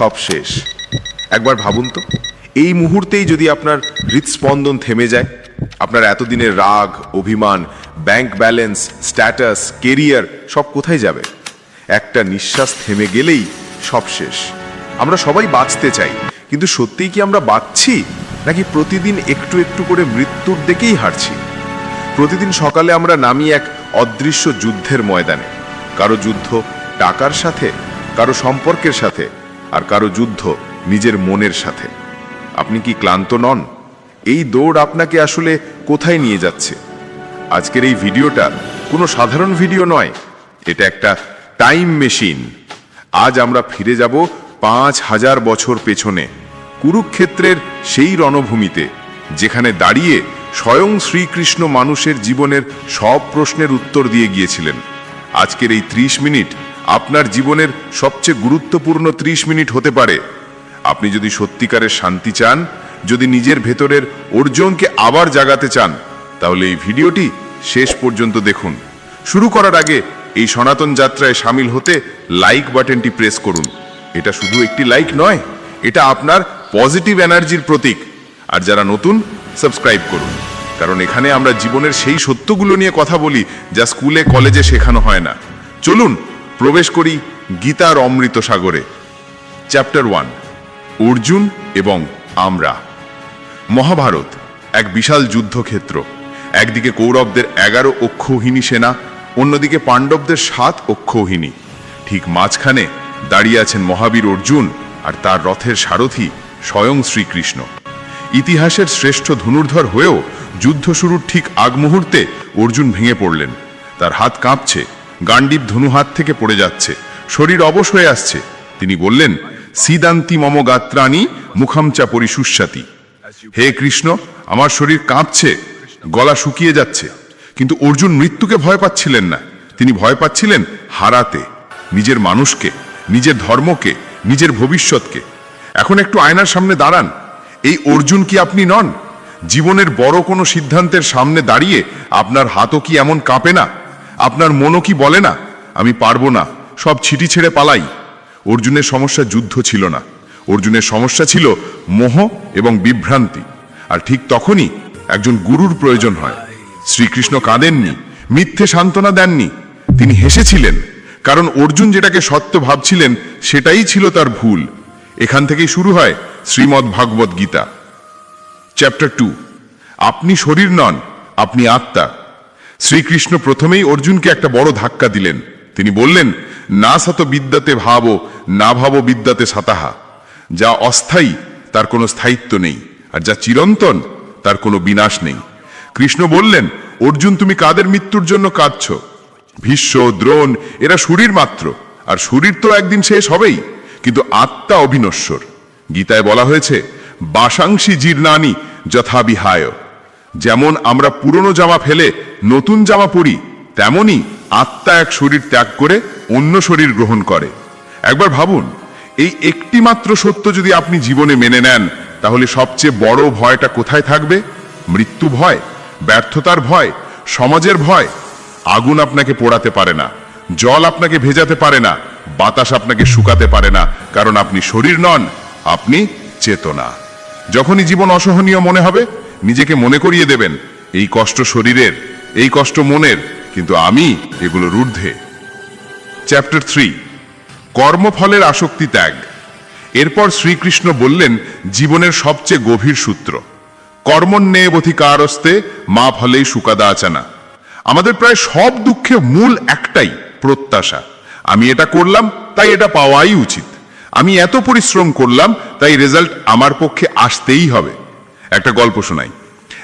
সব শেষ। একবার ভাবুন তো, এই মুহূর্তেই যদি আপনার হৃদস্পন্দন থেমে যায়, আপনার এতদিনের রাগ, অভিমান ব্যাংক ব্যালেন্স স্ট্যাটাস কেরিয়ার সব কোথায় যাবে? একটা নিঃশ্বাস থেমে গেলেই সব শেষ। আমরা সবাই বাঁচতে চাই, কিন্তু সত্যিই কি আমরা বাঁচছি? নাকি প্রতিদিন একটু একটু করে মৃত্যুর দিকেই হাঁটছি? প্রতিদিন সকালে আমরা নামি এক অদৃশ্য যুদ্ধের ময়দানে। কারও যুদ্ধ টাকার সাথে, কারও সম্পর্কের সাথে আর কারও যুদ্ধ নিজের মনের সাথে। আপনি কি ক্লান্ত নন? এই দৌড় আপনাকে আসলে কোথায় নিয়ে যাচ্ছে? আজকের এই ভিডিওটা কোনো সাধারণ ভিডিও নয়, এটা একটা টাইম মেশিন। আজ আমরা ফিরে যাব পাঁচ হাজার বছর পেছনে, কুরুক্ষেত্রের সেই রণভূমিতে, যেখানে দাঁড়িয়ে স্বয়ং শ্রীকৃষ্ণ মানুষের জীবনের সব প্রশ্নের উত্তর দিয়ে গিয়েছিলেন। আজকের এই ত্রিশ মিনিট আপনার জীবনের সবচেয়ে গুরুত্বপূর্ণ ত্রিশ মিনিট হতে পারে। আপনি যদি সত্যিকারের শান্তি চান, যদি নিজের ভেতরের অর্জনকে আবার জাগাতে চান, তাহলে এই ভিডিওটি শেষ পর্যন্ত দেখুন। শুরু করার আগে এই সনাতন যাত্রায় সামিল হতে লাইক বাটনটি প্রেস করুন। এটা শুধু একটি লাইক নয়, এটা আপনার পজিটিভ এনার্জির প্রতীক। আর যারা নতুন সাবস্ক্রাইব করুন। কারণ এখানে আমরা জীবনের সেই সত্যগুলো নিয়ে কথা বলি যা স্কুলে কলেজে শেখানো হয় না। চলুন প্রবেশ করি গীতার অমৃত সাগরে। চ্যাপ্টার ওয়ান অর্জুন এবং আমরা। মহাভারত, এক বিশাল যুদ্ধক্ষেত্র। একদিকে কৌরবদের এগারো অক্ষৌহিনী সেনা, অন্যদিকে পাণ্ডবদের সাত অক্ষৌহিনী ঠিক মাঝখানে দাঁড়িয়ে আছেন মহাবীর অর্জুন আর তার রথের সারথি স্বয়ং শ্রীকৃষ্ণ। ইতিহাসের শ্রেষ্ঠ ধনুর্ধর হয়েও যুদ্ধ শুরুর ঠিক আগ মুহূর্তে অর্জুন ভেঙে পড়লেন। তার হাত কাঁপছে গান্ডীব ধনু হাত থেকে পড়ে যাচ্ছে। শরীর অবশ হয়ে আসছে। তিনি বললেন, সিদান্তি মম গাত্রাণী মুখামচা পরিশুষ্যাতি। হে কৃষ্ণ, আমার শরীর কাঁপছে, গলা শুকিয়ে যাচ্ছে। কিন্তু অর্জুন মৃত্যুকে ভয় পাচ্ছিলেন না। তিনি ভয় পাচ্ছিলেন হারাতে, নিজের মানুষকে, নিজের ধর্মকে, নিজের ভবিষ্যৎকে। এখন একটু আয়নার সামনে দাঁড়ান। এই অর্জুন কি আপনি নন? জীবনের বড় কোনো সিদ্ধান্তের সামনে দাঁড়িয়ে আপনার হাতও কি এমন কাঁপে না? আপনার মনও কি বলে না? আমি পারব না। সব ছিটি ছেড়ে পালাই। অর্জুনের সমস্যা যুদ্ধ ছিল না। অর্জুনের সমস্যা ছিল মোহ এবং বিভ্রান্তি। আর ঠিক তখনই একজন গুরুর প্রয়োজন হয়। শ্রীকৃষ্ণ কাঁদেননি, মিথ্যে সান্ত্বনা দেননি। তিনি হেসেছিলেন, কারণ অর্জুন যেটাকে সত্য ভাবছিলেন, সেটাই ছিল তার ভুল। এখান থেকেই শুরু হয় শ্রীমদ্ ভাগবত গীতা। চ্যাপ্টার টু, আপনি শরীর নন, আপনি আত্মা। শ্রীকৃষ্ণ প্রথমেই অর্জুনকে একটা বড় ধাক্কা দিলেন। তিনি বললেন, না সাত বিদ্যাতে ভাবো, না ভাবো বিদ্যাতে সাতাহা। যা অস্থায়ী, তার কোনো স্থায়িত্ব নেই, আর যা চিরন্তন, তার কোনো বিনাশ নেই। কৃষ্ণ বললেন, অর্জুন, তুমি কাদের মৃত্যুর জন্য কাঁদছ? ভীষ্ম, দ্রোণ, এরা শরীর মাত্র, আর শরীর তো একদিন শেষ হবেই, কিন্তু আত্মা অবিনশ্বর। গীতায় বলা হয়েছে বাসাংশী জীর্ণানি যথা বিহায় যেমন আমরা পুরনো জামা ফেলে নতুন জামা পরি, তেমনি আত্মা এক শরীর ত্যাগ করে অন্য শরীর গ্রহণ করে। একবার ভাবুন, এই একটি মাত্র সত্য যদি আপনি জীবনে মেনে নেন, তাহলে সবচেয়ে বড় ভয়টা কোথায় থাকবে? মৃত্যু ভয়, ব্যর্থতার ভয়, সমাজের ভয়। আগুন আপনাকে পোড়াতে পারে না, জল আপনাকে ভেজাতে পারে না, বাতাস আপনাকে শুকাতে পারে না, কারণ আপনি শরীর নন, আপনি চেতনা। যখনই জীবন অসহনীয় মনে হবে নিজেকে মনে করিয়ে দেবেন, এই কষ্ট শরীরের, এই কষ্ট মনের, কিন্তু আমি এগুলোর ঊর্ধ্বে চ্যাপ্টার থ্রি কর্মফলের আসক্তি ত্যাগ। এরপর শ্রীকৃষ্ণ বললেন, জীবনের সবচেয়ে গভীর সূত্র কর্মণ্যেব অধিকারস্তে মা ফলেই সুকাদা আচানা। আমাদের প্রায় সব দুঃখে মূল একটাই, প্রত্যাশা। আমি এটা করলাম, তাই এটা পাওয়াই উচিত। আমি এত পরিশ্রম করলাম, তাই রেজাল্ট আমার পক্ষে আসতেই হবে। একটা গল্প শোনাই।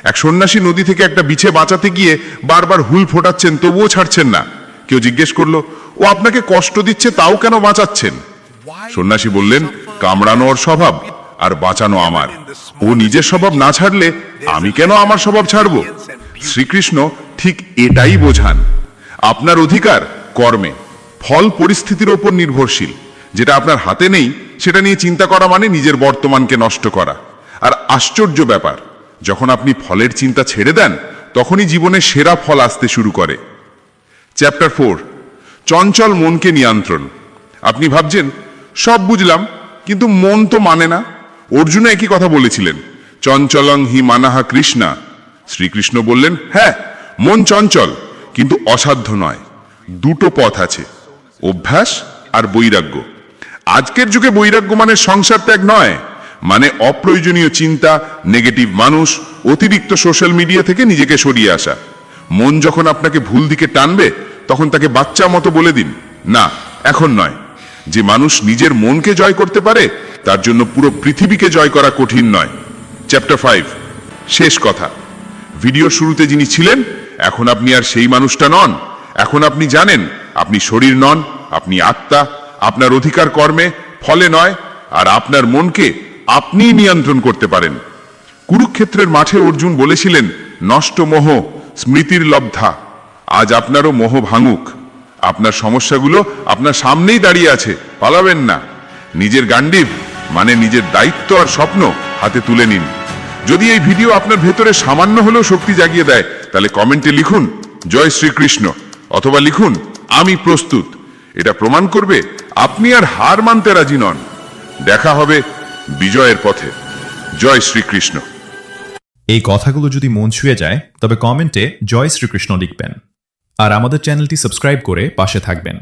এক সন্ন্যাসী নদী থেকে একটা বিছে বাঁচাতে গিয়ে বারবার হুল ফোটাচ্ছেন, তবুও ছাড়ছেন না। কেউ জিজ্ঞেস করল, ও আপনাকে কষ্ট দিচ্ছে, তাও কেন বাঁচাচ্ছেন? সন্ন্যাসী বললেন, কামড়ানো ওর স্বভাব আর বাঁচানো আমার। ও নিজের স্বভাব না ছাড়লে আমি কেন আমার স্বভাব ছাড়বো? শ্রীকৃষ্ণ ঠিক এটাই বোঝান। আপনার অধিকার কর্মে, ফল পরিস্থিতির ওপর নির্ভরশীল। যেটা আপনার হাতে নেই, সেটা নিয়ে চিন্তা করা মানে নিজের বর্তমানকে নষ্ট করা। আর আশ্চর্য ব্যাপার, যখন আপনি ফলের চিন্তা ছেড়ে দেন, তখনই জীবনে সেরা ফল আসতে শুরু করে। চ্যাপ্টার ফোর চঞ্চল মনকে নিয়ন্ত্রণ। আপনি ভাবছেন, সব বুঝলাম, কিন্তু মন তো মানে না। অর্জুন একই কথা বলেছিলেন, চঞ্চলং হি মানাহা কৃষ্ণা। শ্রীকৃষ্ণ বললেন হ্যাঁ মন চঞ্চল, কিন্তু অসাধ্য নয়। দুটো পথ আছে, অভ্যাস আর বৈরাগ্য। আজকের যুগে বৈরাগ্য মানে সংসার ত্যাগ নয়। মানে অপ্রয়োজনীয় চিন্তা, নেগেটিভ মানুষ, অতিরিক্ত সোশ্যাল মিডিয়া থেকে নিজেকে সরিয়ে আসা। মন যখন আপনাকে ভুল দিকে টানবে, তখন তাকে বাচ্চা মতো বলে দিন, না, এখন নয়। যে মানুষ নিজের মনকে জয় করতে পারে, তার জন্য পুরো পৃথিবীকে জয় করা কঠিন নয়। চ্যাপ্টার ফাইভ শেষ কথা। ভিডিও শুরুতে যিনি ছিলেন, এখন আপনি আর সেই মানুষটা নন। এখন আপনি জানেন, আপনি শরীর নন, আপনি আত্মা, আপনার অধিকার কর্মে ফলে নয়, আর আপনার মনকে আপনিই নিয়ন্ত্রণ করতে পারেন। কুরুক্ষেত্রের মাঠে অর্জুন বলেছিলেন, নষ্ট মোহ, স্মৃতির লব্ধা। আজ আপনারও মোহ ভাঙুক। আপনার সমস্যাগুলো আপনার সামনেই দাঁড়িয়ে আছে। পালাবেন না। নিজের গান্ডিব মানে নিজের দায়িত্ব আর স্বপ্ন, হাতে তুলে নিন। যদি এই ভিডিও আপনার ভেতরে সামান্য হলেও শক্তি জাগিয়ে দেয়, তাহলে কমেন্টে লিখুন, জয় শ্রীকৃষ্ণ। অথবা লিখুন, আমি প্রস্তুত। এটা প্রমাণ করবে, আপনি আর হার মানতে রাজি নন। দেখা হবে বিজয়ের পথে। জয় শ্রীকৃষ্ণ। এই কথাগুলো যদি মন ছুঁয়ে যায়, তবে কমেন্টে জয় শ্রীকৃষ্ণ লিখবেন। আর আমাদের চ্যানেলটি সাবস্ক্রাইব করে পাশে থাকবেন।